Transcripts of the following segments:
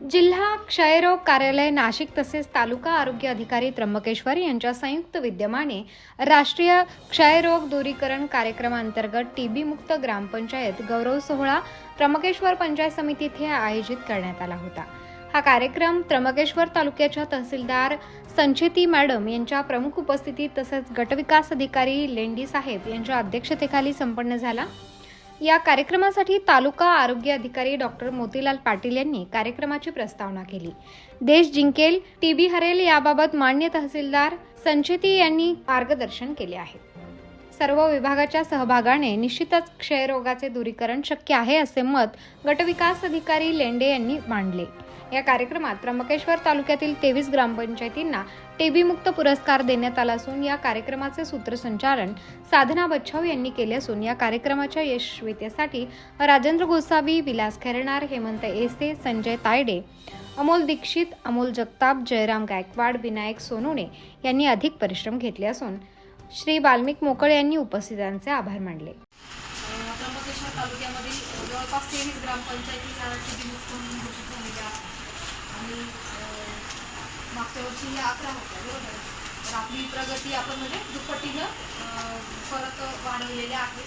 जिल्हा क्षयरोग कार्यालय नाशिक तसेच तालुका आरोग्य अधिकारी त्र्यंबकेश्वर यांच्या संयुक्त विद्यमाने राष्ट्रीय क्षयरोग दूरीकरण कार्यक्रमांतर्गत टीबी मुक्त ग्रामपंचायत गौरव सोहळा त्र्यंबकेश्वर पंचायत समिती येथे आयोजित करण्यात आला होता. हा कार्यक्रम त्र्यंबकेश्वर तालुक्याच्या तहसीलदार संचेती मॅडम यांच्या प्रमुख उपस्थितीत तसेच गटविकास अधिकारी लेंडी साहेब यांच्या अध्यक्षतेखाली संपन्न झाला. या कार्यक्रमासाठी तालुका आरोग्य अधिकारी डॉक्टर मोतीलाल पाटील यांनी कार्यक्रमाची प्रस्तावना केली. देश जिंकेल टीबी हरेल याबाबत मान्य तहसीलदार संचेती यांनी मार्गदर्शन केले आहे. सर्व विभागाच्या सहभागाने निश्चितच क्षयरोगाचे दूरीकरण शक्य आहे असे मत गटविकास अधिकारी लेंडे यांनी मांडले. या कार्यक्रमात त्र्यंबकेश्वर तालुक्यातील तेवीस ग्रामपंचायतींना टेबीमुक्त पुरस्कार देण्यात आला असून या कार्यक्रमाचे सूत्रसंचालन साधना बच्छाव यांनी केले असून या कार्यक्रमाच्या यशस्वीतेसाठी राजेंद्र गोसावी विलास खेरणार हेमंत एसे संजय तायडे अमोल दीक्षित अमोल जगताप जयराम गायकवाड विनायक सोनोने यांनी अधिक परिश्रम घेतले असून श्री बाल्मिक मोकळे यांनी उपस्थितांचे आभार मानले. तालुक्यामधील जवळपास तेवीस ग्रामपंचायती म्हणून घोषित झालेल्या आणि मागच्या वर्षी ह्या अकरा होत्या बरोबर? आहे. तर आपली प्रगती आपण म्हणजे दुप्पटीनं परत वाढवलेल्या आहे.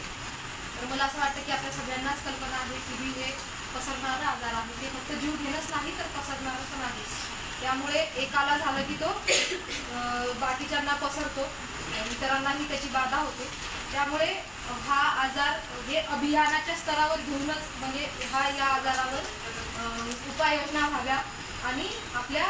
तर मला असं वाटतं की आपल्या सगळ्यांनाच कल्पना आहे की बी हे पसरणारा आजार आहे. ते फक्त जीव घेणंच नाही तर पसरणारं पण आहे. त्यामुळे एकाला झालं की तो बाकीच्यांना पसरतो इतरांनाही त्याची बाधा होते. त्यामुळे हा आजार हे अभियानाच्या स्तरावर घेऊनच म्हणजे हा या आजारावर उपाययोजना व्हाव्या. आणि आपल्या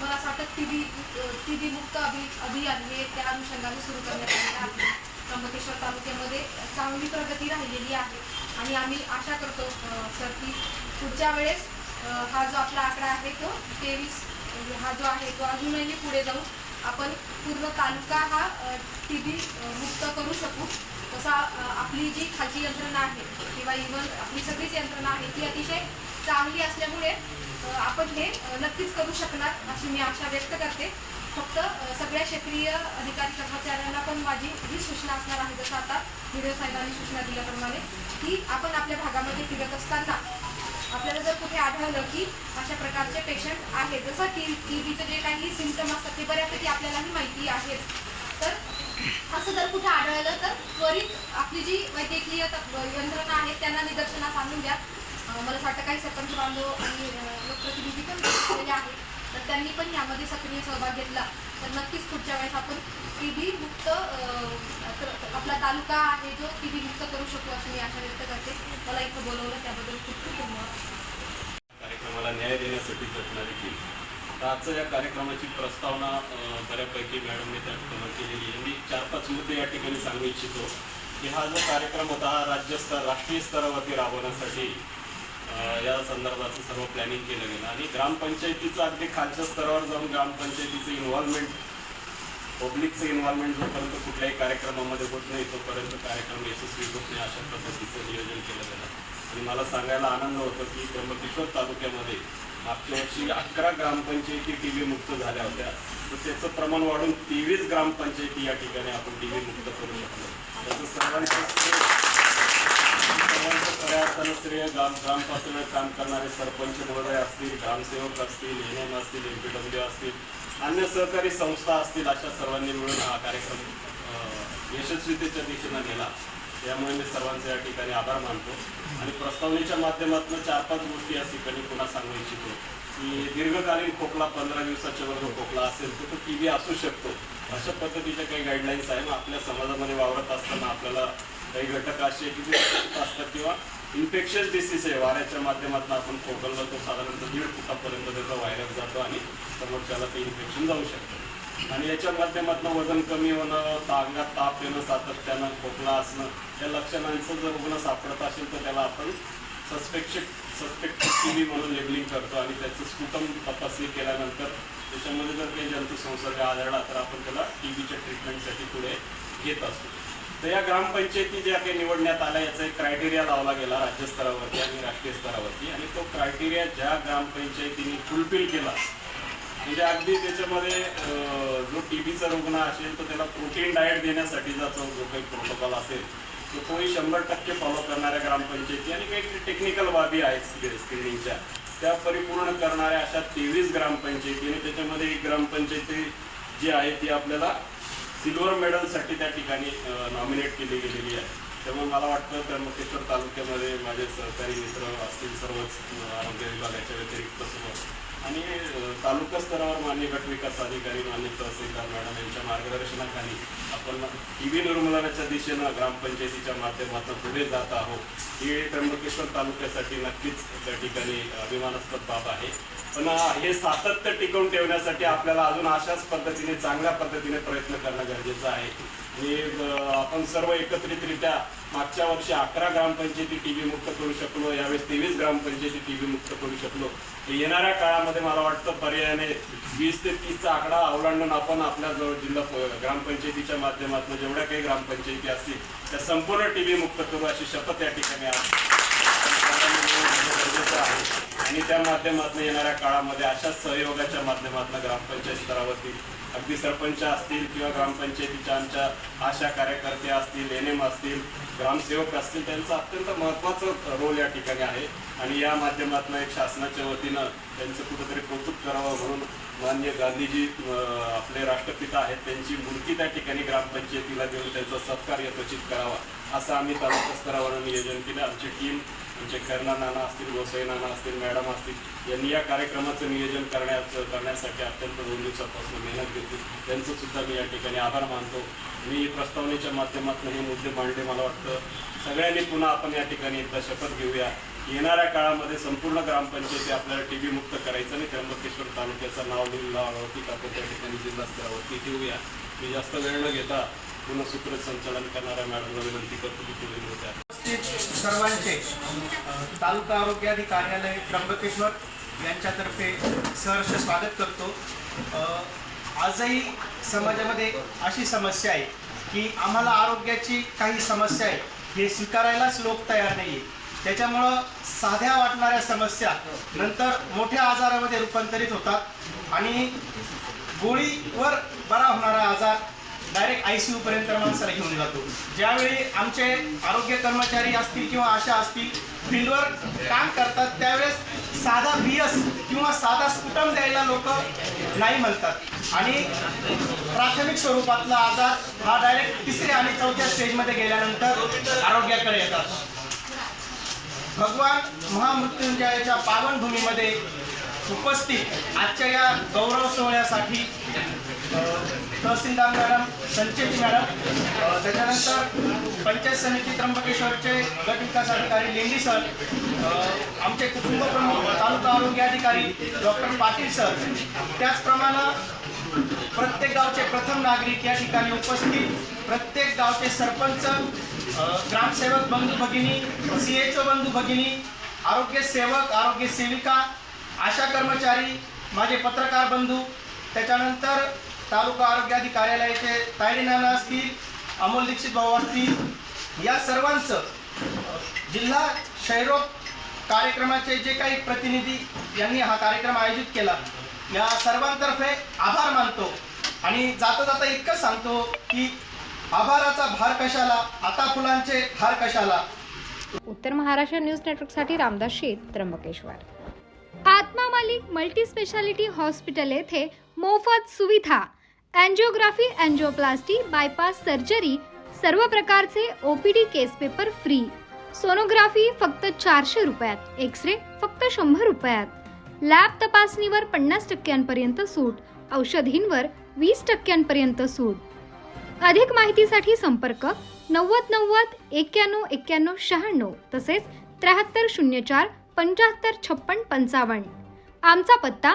मला असं वाटतं टी टीबी टी मुक्त अभि अभियान हे त्या अनुषंगाने सुरू करण्यात आलेलं आहे. त्र्यंबकेश्वर तालुक्यामध्ये चांगली प्रगती राहिलेली आहे. आणि आम्ही आशा करतो सर की पुढच्या वेळेस हा जो आपला आकडा आहे तो तेवीस म्हणजे हा जो आहे तो अजूनही पुढे जाऊन आपण पूर्ण तालुका हा टी बी मुक्त करू शकू. तसा आपली जी खालची यंत्रणा आहे किंवा इव्हन आपली सगळीच यंत्रणा आहे ती अतिशय चांगली असल्यामुळे आपण हे नक्कीच करू शकणार अशी मी आशा व्यक्त करते. फक्त सगळ्या क्षेत्रीय अधिकारी कर्मचाऱ्यांना पण माझी ही सूचना असणार आहे. जसं आता व्हिडिओ साहेबांनी सूचना दिल्याप्रमाणे की आपण आपल्या भागामध्ये फिरत असताना आपल्याला जर कुठे आढळलं की अशा प्रकारचे पेशंट आहेत जसं की टी व्हीचं जे काही सिमटम असतात ते बऱ्यापैकी आपल्यालाही माहिती आहेत. तर असं जर कुठे आढळलं तर त्वरित आपली जी वैद्यकीय यंत्रणा आहे त्यांना निदर्शनास आणून द्या. मला असं वाटतं काही सरपंच बांधव आणि लोकप्रतिनिधी पण झालेले आहेत. तर त्यांनी पण यामध्ये सक्रिय सहभाग घेतला. तर नक्कीच पुढच्या वेळेस आपण टी बी मुक्त आपला तालुका आहे जो टी बी मुक्त करू शकू अशी मी आशा व्यक्त करते. मला इथं बोलवलं त्याबद्दल खूप खूप धन्यवाद. कार्यक्रमाला न्याय देण्यासाठी झटणारी टीम आजचं आजच्या या कार्यक्रमाची प्रस्तावना बऱ्यापैकी मॅडमने त्या ठिकाणी केलेली आहे. मी चार पाच मुद्दे या ठिकाणी सांगू इच्छितो. की हा जो कार्यक्रम होता हा राज्यस्तर राष्ट्रीय स्तरावरती राबवण्यासाठी संदर्भाचं सर्व प्लॅनिंग केलं गेलं. आणि ग्रामपंचायतीचं अगदी खालच्या स्तरावर जाऊन ग्रामपंचायतीचं इन्व्हॉल्वमेंट पब्लिकचं इन्व्हॉल्वमेंट जोपर्यंत कुठल्याही कार्यक्रमामध्ये होत नाही तोपर्यंत कार्यक्रम यशस्वी होत नाही अशा पद्धतीचं नियोजन केलं गेलं. आणि मला सांगायला आनंद होतो की त्र्यंबकेश्वर तालुक्यामध्ये मागच्या वर्षी अकरा ग्रामपंचायती टी व्ही मुक्त झाल्या होत्या. तर त्याचं प्रमाण वाढून तेवीस ग्रामपंचायती या ठिकाणी आपण टी व्ही मुक्त करू शकलो. त्याचं सर्वांचं सर्वांचं खऱ्या अर्थानं श्रेय ग्राम काम करणारे सरपंच महोदय असतील ग्रामसेवक असतील एन एम असतील एम पी डब्ल्यू असतील अन्य सहकारी संस्था असतील अशा सर्वांनी मिळून हा कार्यक्रम यशस्वीतेच्या दिशेनं नेला त्यामुळे मी सर्वांचे या ठिकाणी आभार मानतो आणि प्रस्तावनेच्या माध्यमातून चार पाच गोष्टी या ठिकाणी पुन्हा सांगू इच्छितो की दीर्घकालीन खोकला पंधरा दिवसाच्या वर्ग खोकला असेल तर तो टी असू शकतो अशा पद्धतीच्या काही गाईडलाईन्स आहे मग आपल्या समाजामध्ये वावरत असताना आपल्याला काही घटक असे किती की असतात किंवा इन्फेक्शन डिसीज आहे वाऱ्याच्या माध्यमातून आपण खोकलला तो साधारणतः दीड फुटापर्यंत त्याचा व्हायरस जातो आणि समोरच्याला ते इन्फेक्शन जाऊ शकतं. आणि याच्या माध्यमातून वजन कमी होणं ता- अंगात ताप येणं सातत्यानं खोकला असणं या लक्षणांचं जर रुग्ण सापडत असेल तर त्याला आपण सस्पेक्टेड सस्पेक्ट टी व्ही म्हणून लेबलिंग करतो आणि त्याचं स्कुटम तपासणी केल्यानंतर त्याच्यामध्ये जर काही जंतुसंसर्ग आढळला तर आपण त्याला टी बीच्या ट्रीटमेंटसाठी पुढे घेत असतो. तर या ग्रामपंचायती ज्या काही निवडण्यात आल्या याचा एक क्रायटेरिया लावला गेला राज्य स्तरावरती आणि राष्ट्रीय स्तरावरती. आणि तो क्रायटेरिया ज्या ग्रामपंचायतीने फुलफिल केला म्हणजे अगदी त्याच्यामध्ये जो टी बीचा रुग्ण असेल तर त्याला प्रोटीन डाएट देण्यासाठीचा जो जो काही प्रोटोकॉल असेल तोही शंभर टक्के फॉलो करणाऱ्या ग्रामपंचायती आणि काही टेक्निकल बाबी आहेत स्क्रीनिंगच्या त्या परिपूर्ण करणाऱ्या अशा तेवीस ग्रामपंचायती आणि त्याच्यामध्ये एक ग्रामपंचायती जी आहे ती आपल्याला सिल्वर मेडलसाठी त्या ठिकाणी नॉमिनेट केली गेलेली आहे. त्यामुळे मला वाटतं त्र्यंबकेश्वर तालुक्यामध्ये माझे सहकारी मित्र असतील सर्वच आरोग्य विभागाच्या व्यतिरिक्त सर्व आणि तालुका स्तरावर मान्य गट विकास अधिकारी मान्य तहसीलदार मॅडम यांच्या मार्गदर्शनाखाली आपण टी व्ही निर्मूलनाच्या दिशेनं ग्रामपंचायतीच्या माध्यमातून पुढे जात आहोत. ही त्र्यंबकेश्वर तालुक्यासाठी नक्कीच त्या ठिकाणी अभिमानास्पद बाब आहे. पण हे सातत्य टिकवून ठेवण्यासाठी आपल्याला अजून अशाच पद्धतीने चांगल्या पद्धतीने प्रयत्न करणं गरजेचं आहे. आणि आपण सर्व एकत्रितरित्या मागच्या वर्षी अकरा ग्रामपंचायती टी व्ही मुक्त करू शकलो यावेळेस तेवीस ग्रामपंचायती टी व्ही मुक्त करू शकलो. येणाऱ्या काळामध्ये मला वाटतं पर्यायाने वीस ते तीसचा आकडा अवलंबून आपण आपल्या जवळ जिल्हा ग्रामपंचायतीच्या माध्यमातून जेवढ्या काही ग्रामपंचायती असतील त्या संपूर्ण टी व्ही मुक्त करू अशी शपथ या ठिकाणी आहे. आणि त्या माध्यमातून येणाऱ्या काळामध्ये अशा सहयोगाच्या माध्यमातून ग्रामपंचायत स्तरावरती अगदी सरपंच असतील किंवा ग्रामपंचायतीच्या आमच्या आशा कार्यकर्ते असतील एन एम असतील ग्रामसेवक असतील त्यांचा अत्यंत महत्त्वाचं रोल या ठिकाणी आहे. आणि या माध्यमातून एक शासनाच्या वतीनं त्यांचं कुठंतरी कौतुक करावं म्हणून मान्य गांधीजी आपले राष्ट्रपिता आहेत त्यांची मूर्ती त्या ठिकाणी ग्रामपंचायतीला देऊन त्यांचा सत्कार यथोचित करावा असं आम्ही तालुका स्तरावर नियोजन केलं. आमची टीम आमचे कर्णा नाना असतील गोसाई नाना असतील मॅडम असतील यांनी या कार्यक्रमाचं नियोजन करण्याचं करण्यासाठी अत्यंत दोन दिवसापासून मेहनत घेतली. त्यांचं सुद्धा मी या ठिकाणी आभार मानतो. मी प्रस्तावनेच्या माध्यमातून हे मुद्दे मांडले मला वाटतं सगळ्यांनी पुन्हा आपण या ठिकाणी एकदा शपथ घेऊया. येणाऱ्या काळामध्ये संपूर्ण ग्रामपंचायती आपल्याला टी व्ही मुक्त करायचं आणि त्र्यंबकेश्वर तालुक्याचं नाव लिहिलावरती आपण त्या ठिकाणी जिल्हा घेऊया मी जास्त वेळ न घेता पुन्हा सूत्र संचालन करणाऱ्या मॅडमला विनंती करतो की होत्या उपस्थित सर्वांचे तालुका आरोग्य कार्यालय त्र्यंबकेश्वर यांच्यातर्फे सहर्ष स्वागत करतो. आजही समाजामध्ये अशी समस्या आहे की आम्हाला आरोग्याची काही समस्या आहे हे स्वीकारायलाच लोक तयार नाही आहे त्याच्यामुळं साध्या वाटणाऱ्या समस्या नंतर मोठ्या आजारामध्ये रूपांतरित होतात आणि गोळीवर बरा होणारा आजार डायरेक्ट आयसीयू पर्यंत माणसाला घेऊन जातो. ज्यावेळी आमचे आरोग्य कर्मचारी असतील किंवा आशा असतील फील्डवर काम करतात त्यावेळेस साधा बियस किंवा साधा स्फुटम द्यायला लोक नाही म्हणतात. आणि प्राथमिक स्वरूपातला आजार हा डायरेक्ट तिसऱ्या आणि चौथ्या स्टेजमध्ये गेल्यानंतर आरोग्याकडे येतात. भगवान महामृत्युंजयाच्या पावनभूमीमध्ये उपस्थित आजच्या या गौरव सोहळ्यासाठी तहसीलदार मॅडम संचित मॅडम त्याच्यानंतर पंचायत समिती त्र्यंबकेश्वरचे गट विकास अधिकारी लेंडी सर आमचे कुटुंब प्रमुख तालुका आरोग्य अधिकारी डॉक्टर पाटील सर. त्याचप्रमाणे प्रत्येक गावचे प्रथम नागरिक या ठिकाणी उपस्थित प्रत्येक गावचे सरपंच ग्रामसेवक बंधू भगिनी सी एच ओ बंधू भगिनी आरोग्य सेवक आरोग्य सेविका आशा कर्मचारी माझे पत्रकार बंधू त्याच्यानंतर तालुका आरोग्य अधिकारी कार्यालयाचे तायडी नाना असतील अमोल दीक्षित भाऊ असतील या सर्वांचं जिल्हा क्षयरोग कार्यक्रमाचे जे काही प्रतिनिधी यांनी हा कार्यक्रम आयोजित केला या सर्वांतर्फे आभार मानतो. आणि जाता जाता इतकं सांगतो की आभाराचा भार कशाला आता फुलांचे हार कशाला? उत्तर महाराष्ट्र न्यूज नेटवर्कसाठी रामदास शेत त्र्यंबकेश्वर. आत्मा मालिक मल्टी स्पेशालिटी हॉस्पिटल येथे मोफत सुविधा. अँजिओग्राफी अँजिओप्लास्टी बायपास सर्जरी सर्व प्रकारचे OPD case paper free sonography फक्त चारशे रुपयात. एक्स रे फक्त शंभर रुपयात. लॅब तपासणीवर पन्नास टक्क्यांपर्यंत सूट. औषधींवर वीस टक्क्यांपर्यंत सूट. अधिक माहितीसाठी संपर्क नव्वद नव्वद एक्क्याण्णव एक्क्याण्णव शहाण्णव तसेच त्र्याहत्तर शून्य चार पंच्याहत्तर छप्पन पंचावन्न. आमचा पत्ता